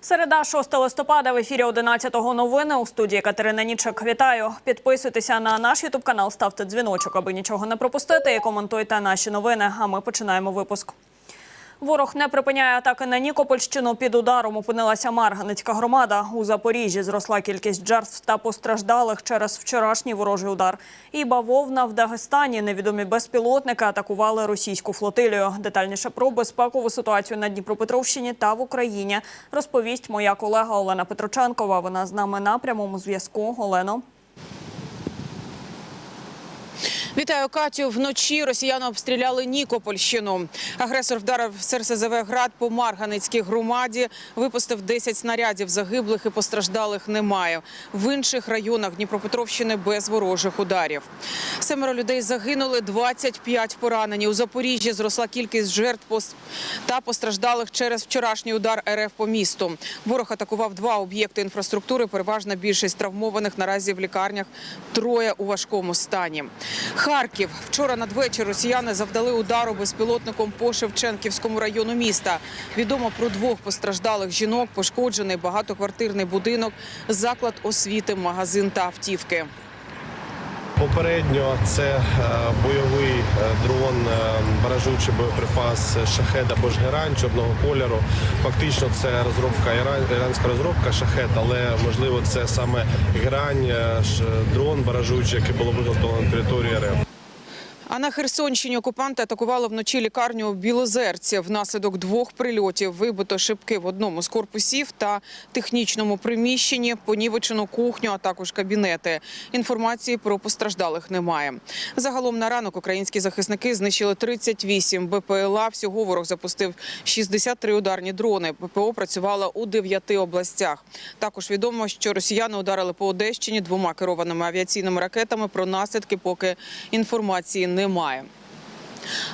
Середа 6 листопада в ефірі 11-го новини у студії Катерина Нічек. Вітаю. Підписуйтеся на наш ютуб канал, ставте дзвіночок, аби нічого не пропустити. І коментуйте наші новини. А ми починаємо випуск. Ворог не припиняє атаки на Нікопольщину. Під ударом опинилася Марганецька громада. У Запоріжжі зросла кількість жертв та постраждалих через вчорашній ворожий удар. І бавовна в Дагестані невідомі безпілотники атакували російську флотилію. Детальніше про безпекову ситуацію на Дніпропетровщині та в Україні розповість моя колега Олена Петроченкова. Вона з нами на прямому зв'язку. Олено. Вітаю Катю. Вночі росіяни обстріляли Нікопольщину. Агресор вдарив з РСЗВ град по Марганецькій громаді. Випустив 10 снарядів. Загиблих і постраждалих немає. В інших районах Дніпропетровщини без ворожих ударів. Семеро людей загинули, 25 поранені. У Запоріжжі зросла кількість жертв та постраждалих через вчорашній удар РФ по місту. Ворог атакував два об'єкти інфраструктури. Переважна більшість травмованих наразі в лікарнях. Троє у важкому стані. Харків вчора надвечір росіяни завдали удару безпілотником по Шевченківському району міста. Відомо про двох постраждалих жінок, пошкоджений багатоквартирний будинок, заклад освіти, магазин та автівки. Попередньо це е, бойовий е, дрон, е, баражуючий боєприпас шахет або чорного кольору. Фактично це розробка іран- іранська розробка шахет, але можливо це саме герань, дрон баражуючий, який було виготовлено на території РФ. А на Херсонщині окупанти атакували вночі лікарню у Білозерці. Внаслідок двох прильотів вибито шибки в одному з корпусів та технічному приміщенні, понівечену кухню, а також кабінети. Інформації про постраждалих немає. Загалом на ранок українські захисники знищили 38 БПЛА. Всього ворог запустив 63 ударні дрони. ППО працювала у 9 областях. Також відомо, що росіяни ударили по Одещині двома керованими авіаційними ракетами. Про наслідки поки інформації немає.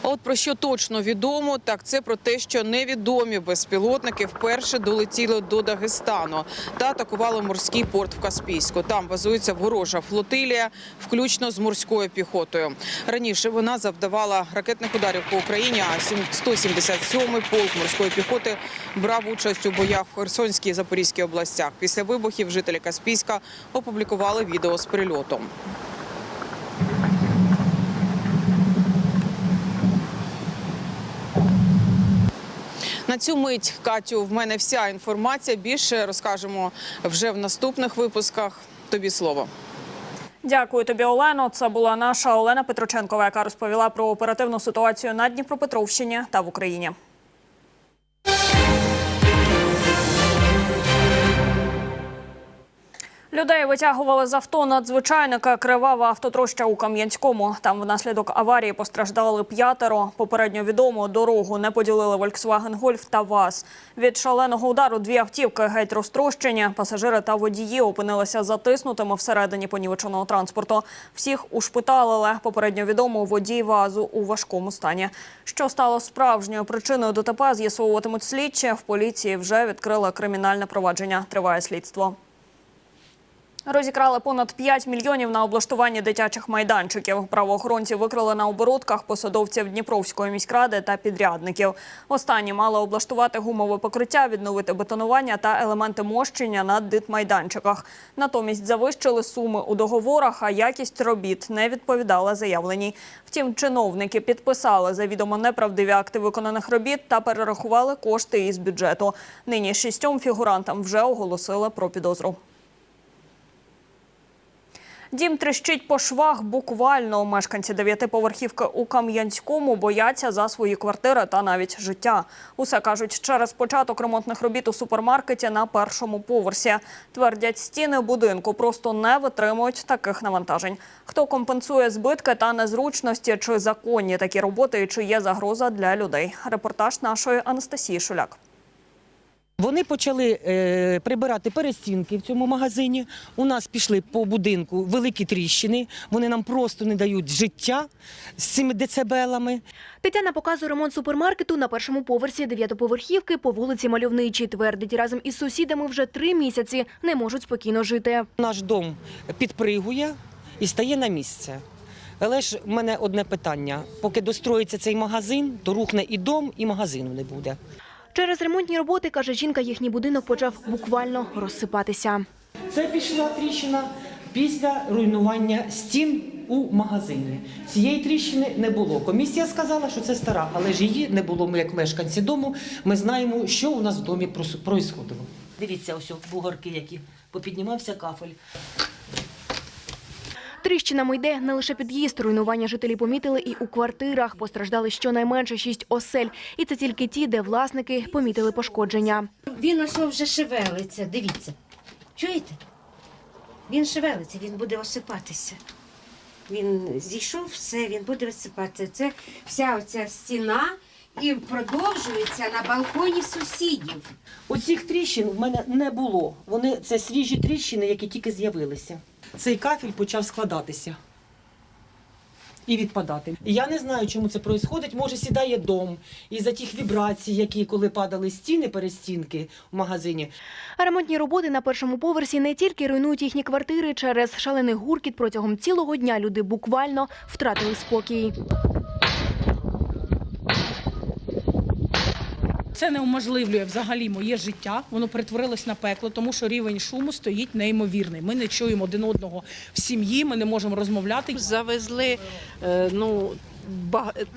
А от про що точно відомо, так це про те, що невідомі безпілотники вперше долетіли до Дагестану та атакували морський порт в Каспійську. Там базується ворожа флотилія, включно з морською піхотою. Раніше вона завдавала ракетних ударів по Україні. А 177-й полк морської піхоти брав участь у боях в Херсонській і Запорізькій областях. Після вибухів жителі Каспійська опублікували відео з прильотом. На цю мить, Катю, в мене вся інформація. Більше розкажемо вже в наступних випусках. Тобі слово. Дякую тобі, Олено. Це була наша Олена Петроченкова, яка розповіла про оперативну ситуацію на Дніпропетровщині та в Україні. Людей витягували з авто надзвичайника кривава автотроща у Кам'янському. Там внаслідок аварії постраждали п'ятеро. Попередньо відомо дорогу не поділили Volkswagen Golf та ВАЗ. Від шаленого удару дві автівки геть розтрощені. Пасажири та водії опинилися затиснутими всередині понівеченого транспорту. Всіх ушпиталили. Попередньо відомо водій ВАЗу у важкому стані. Що стало справжньою причиною ДТП, з'ясовуватимуть слідчі. В поліції вже відкрили кримінальне провадження. Триває слідство. Розікрали понад 5 мільйонів на облаштування дитячих майданчиків. Правоохоронці викрили на оборудках посадовців Дніпровської міськради та підрядників. Останні мали облаштувати гумове покриття, відновити бетонування та елементи мощення на дитмайданчиках. Натомість завищили суми у договорах, а якість робіт не відповідала заявленій. Втім, чиновники підписали завідомо неправдиві акти виконаних робіт та перерахували кошти із бюджету. Нині шістьом фігурантам вже оголосили про підозру. Дім тріщить по швах буквально. Мешканці дев'ятиповерхівки у Кам'янському бояться за свої квартири та навіть життя. Усе кажуть, через початок ремонтних робіт у супермаркеті на першому поверсі. Твердять, стіни будинку просто не витримують таких навантажень. Хто компенсує збитки та незручності, чи законні такі роботи, і чи є загроза для людей? Репортаж нашої Анастасії Шуляк. Вони почали е, прибирати перестінки в цьому магазині. У нас пішли по будинку великі тріщини. Вони нам просто не дають життя з цими децибелами. Тетяна показує ремонт супермаркету на першому поверсі дев'ятоповерхівки по вулиці Мальовничій. Твердить, разом із сусідами вже три місяці не можуть спокійно жити. Наш дом підпригує і стає на місце. Але ж в мене одне питання: поки достроїться цей магазин, то рухне і дом, і магазину не буде. Через ремонтні роботи, каже жінка, їхній будинок почав буквально розсипатися. Це пішла тріщина після руйнування стін у магазині. Цієї тріщини не було. Комісія сказала, що це стара, але ж її не було. Ми, як мешканці дому, ми знаємо, що у нас в домі происходило. Дивіться, ось бугорки, які попіднімався кафель. Тріщинами йде не лише під'їзд. Руйнування жителі помітили і у квартирах. Постраждали щонайменше шість осель. І це тільки ті, де власники помітили пошкодження. Він ось вже шевелиться, дивіться. Чуєте? Він шевелиться, він буде осипатися. Він зійшов все, він буде осипатися. Це вся оця стіна і продовжується на балконі сусідів. Оцих тріщин в мене не було. Вони це свіжі тріщини, які тільки з'явилися. Цей кафель почав складатися і відпадати. Я не знаю, чому це відбувається. Може, сідає дом і за тих вібрацій, які коли падали стіни, перестінки в магазині. Ремонтні роботи на першому поверсі не тільки руйнують їхні квартири через шалений гуркіт. Протягом цілого дня люди буквально втратили спокій. Це не уможливлює взагалі моє життя. Воно перетворилось на пекло, тому що рівень шуму стоїть неймовірний. Ми не чуємо один одного в сім'ї, ми не можемо розмовляти. Завезли е, ну,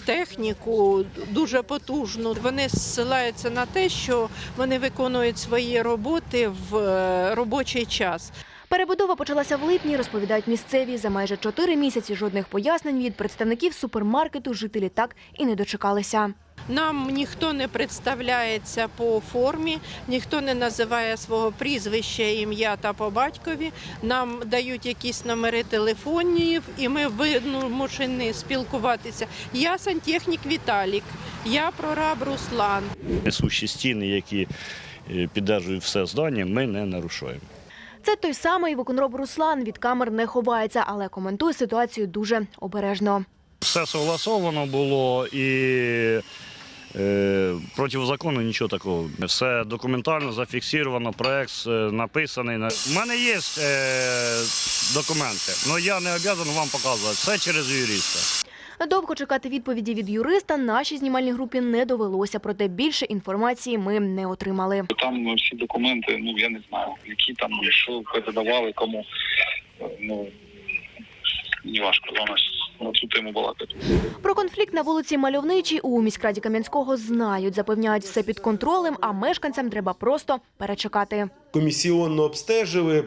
техніку дуже потужну. Вони зсилаються на те, що вони виконують свої роботи в е, робочий час. Перебудова почалася в липні, розповідають місцеві. За майже чотири місяці жодних пояснень від представників супермаркету жителі так і не дочекалися. Нам ніхто не представляється по формі, ніхто не називає свого прізвища, ім'я та по батькові. Нам дають якісь номери телефонів, і ми вимушені спілкуватися. Я сантехнік Віталік, я прораб Руслан. несущі стіни, які е, піддержують все здання, ми не нарушуємо. Це той самий виконроб Руслан від камер не ховається, але коментує ситуацію дуже обережно. Все согласовано було і е, проти закону нічого такого. Все документально зафіксовано, проект е, написаний. У мене є е, документи, але я не обов'язаний вам показувати. Все через юриста. Довго чекати відповіді від юриста нашій знімальній групі не довелося, проте більше інформації ми не отримали. Там всі документи, ну я не знаю, які там, що передавали, кому. Е, Ну не важко з вами на цю тему балакати. Про конфлікт на вулиці Мальовничій у міськраді Кам'янського знають, запевняють все під контролем, а мешканцям треба просто перечекати. комісіонно обстежили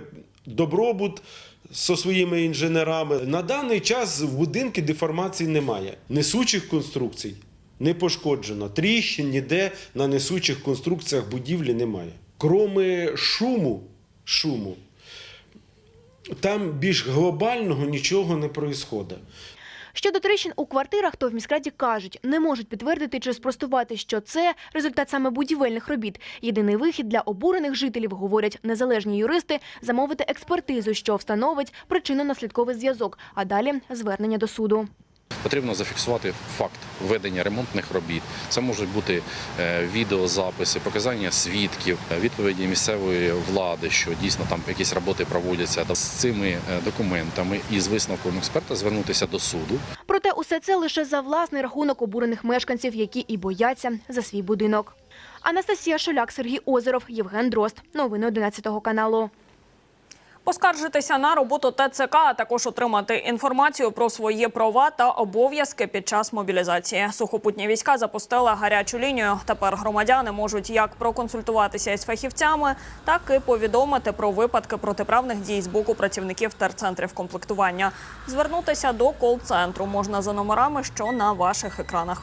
добробут зі своїми інженерами. На даний час в будинку деформації немає. Несучих конструкцій не пошкоджено. Тріщин ніде на несучих конструкціях будівлі немає. Кроме шуму, шуму, там більш глобального нічого не відбувається. Щодо трещин у квартирах, то в міськраді кажуть, не можуть підтвердити чи спростувати, що це результат саме будівельних робіт. Єдиний вихід для обурених жителів, говорять незалежні юристи, замовити експертизу, що встановить причинно-наслідковий зв'язок, а далі звернення до суду. Потрібно зафіксувати факт ведення ремонтних робіт. Це можуть бути е, відеозаписи, показання свідків, е, відповіді місцевої влади, що дійсно там якісь роботи проводяться. З цими е, документами і з висновком експерта звернутися до суду. Проте усе це лише за власний рахунок обурених мешканців, які і бояться за свій будинок. Анастасія Шоляк, Сергій Озеров, Євген Дрозд. Новини 11 каналу. Поскаржитися на роботу ТЦК, а також отримати інформацію про свої права та обов'язки під час мобілізації. Сухопутні війська запустили гарячу лінію. Тепер громадяни можуть як проконсультуватися із фахівцями, так і повідомити про випадки протиправних дій з боку працівників терцентрів комплектування. Звернутися до кол-центру можна за номерами, що на ваших екранах.